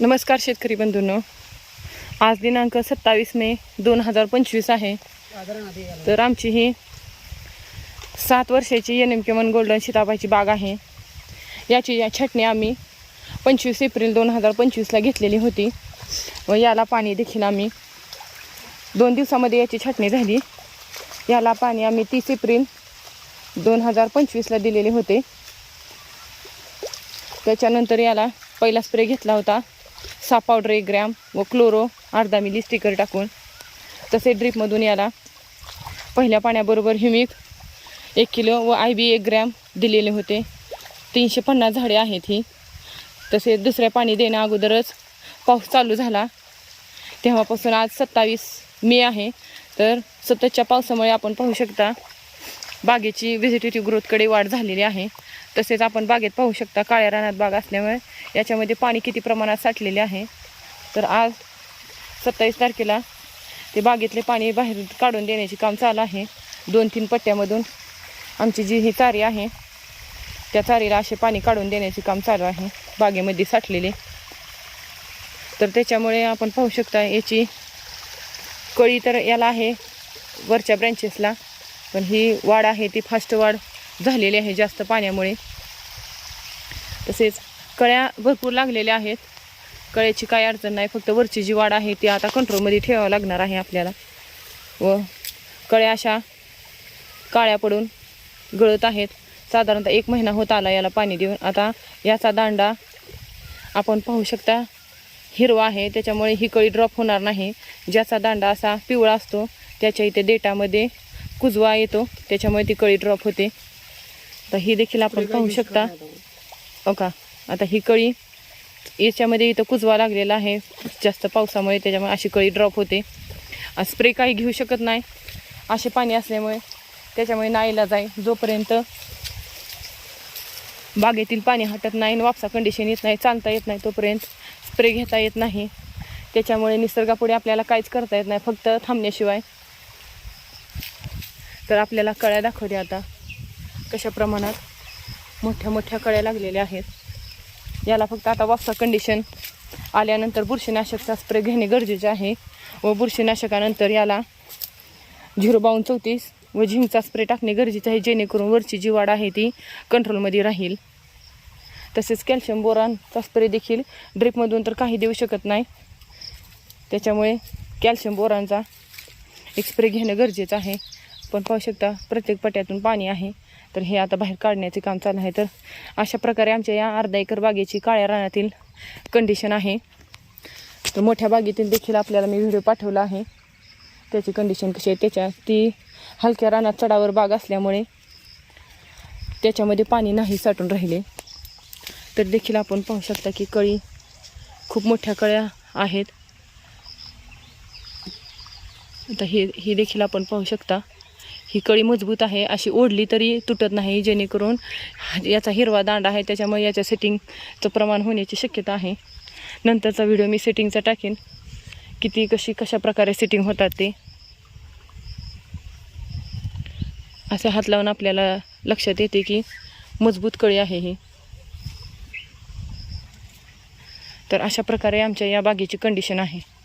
नमस्कार शेतकरी बंधूंनो. आज दिनांक सत्तावीस मे दोन हजार पंचवीस आहे. तर आमची ही सात वर्षाची N M K one golden शिताबाची बाग आहे. याची या छटणी आम्ही पंचवीस एप्रिल दोन हजार पंचवीसला घेतलेली होती. व याला पाणी देखील आम्ही दोन दिवसामध्ये याची छटणी झाली. याला पाणी आम्ही तीस एप्रिल दोन हजार पंचवीसला दिलेले होते. त्याच्यानंतर याला पहिला स्प्रे घेतला होता. सा पावडर एक ग्रॅम व क्लोरो अर्धा मिली स्टिकर टाकून. तसे ड्रीपमधून याला पहिल्या पाण्याबरोबर ह्युमिक एक किलो व आय बी एक ग्रॅम दिलेले होते. तीनशे पन्नास झाडे आहेत ही. तसे दुसऱ्या पाणी देण्या अगोदरच पाऊस चालू झाला. तेव्हापासून आज सत्तावीस मे आहे. तर सततच्या पावसामुळे आपण पाहू शकता बागेची व्हेजिटेटिव्ह ग्रोथकडे वाढ झालेली आहे. तसेच आपण बागेत पाहू शकता काळ्या रानात बाग असल्यामुळे याच्यामध्ये पाणी किती प्रमाणात साठलेले आहे. तर आज सत्तावीस तारखेला ते बागेतले पाणी बाहेर काढून देण्याचे काम चालू आहे. दोन तीन पट्ट्यामधून आमची जी ही चारी आहे त्या चारीला असे पाणी काढून देण्याचे काम चालू आहे. बागेमध्ये साठलेले. तर त्याच्यामुळे आपण पाहू शकता याची कळी तर याला आहे वरच्या ब्रँचेसला पण ही वाढ आहे ती फास्ट वाढ झालेली आहे जास्त पाण्यामुळे. तसेच कळ्या भरपूर लागलेल्या आहेत. कळ्याची काही अडचण नाही फक्त वरची जी वाढ आहे ती आता कंट्रोलमध्ये ठेवावं लागणार आहे आपल्याला. व कळ्या अशा काळ्या पडून गळत आहेत. साधारणतः एक महिना होत आला याला पाणी देऊन. आता याचा दांडा आपण पाहू शकता हिरवा आहे त्याच्यामुळे ही कळी ड्रॉप होणार नाही. ज्याचा दांडा असा पिवळा असतो त्याच्या इथे देटामध्ये कुजवा येतो. त्याच्यामुळे ती कळी ड्रॉप होते. तर ही देखील आपण पाहू शकता. हो का? आता ही कळी याच्यामध्ये इथं कुजवा लागलेला आहे. जास्त पावसामुळे त्याच्यामुळे अशी कळी ड्रॉप होते. स्प्रे काही घेऊ शकत नाही. असे पाणी असल्यामुळे त्याच्यामुळे नाईला जाईल जोपर्यंत बागेतील पाणी हटत नाही आणि वापसा कंडिशन येत नाही चालता येत नाही तोपर्यंत स्प्रे घेता येत नाही. त्याच्यामुळे निसर्गापुढे आपल्याला काहीच करता येत नाही. फक्त थांबण्याशिवाय तर आपल्याला कळ्या दाखवल्या आता. कशा प्रमाणात? मोठ्या मोठ्या कळ्या लागलेल्या आहेत. याला फक्त आता वापसा कंडिशन आल्यानंतर बुरशीनाशकचा स्प्रे घेणे गरजेचे आहे. व बुरशीनाशकानंतर याला झिरो बावन्न चौतीस व झिंकचा स्प्रे टाकणे गरजेचे आहे जेणेकरून वरची जी वाढ आहे ती कंट्रोलमध्ये राहील. तसेच कॅल्शियम बोरानचा स्प्रे देखील ड्रिपमधून तर काही देऊ शकत नाही. त्याच्यामुळे कॅल्शियम बोरांचा एक स्प्रे घेणं गरजेचं आहे. पण पाहू शकता प्रत्येक पट्ट्यातून पाणी आहे. तर हे आता बाहेर काढण्याचे काम चालू आहे. तर अशा प्रकारे आमच्या या अर्धा एकर बागेची काळ्या रानातील कंडिशन आहे. तर मोठ्या बागेतील देखील आपल्याला मी व्हिडिओ पाठवला आहे. त्याची कंडिशन कशी आहे? त्याच्या ती हलक्या रानात चढावर बाग असल्यामुळे त्याच्यामध्ये पाणी नाही साठून राहिले. तर देखील आपण पाहू शकता की कळी खूप मोठ्या कळ्या आहेत. आता हे हे देखील आपण पाहू शकता. ही कळी मजबूत आहे अशी ओढली तरी तुटत नाही जेणेकरून याचा हिरवा दांडा आहे त्याच्यामुळे याच्या सेटिंगचं प्रमाण होण्याची शक्यता आहे. नंतरचा व्हिडिओ मी सेटिंगचा टाकेन. किती कशी कशा प्रकारे सेटिंग होतात ते. असे हात लावून आपल्याला लक्षात येते की मजबूत कळी आहे ही. तर अशा प्रकारे आमच्या या बागेची कंडिशन आहे.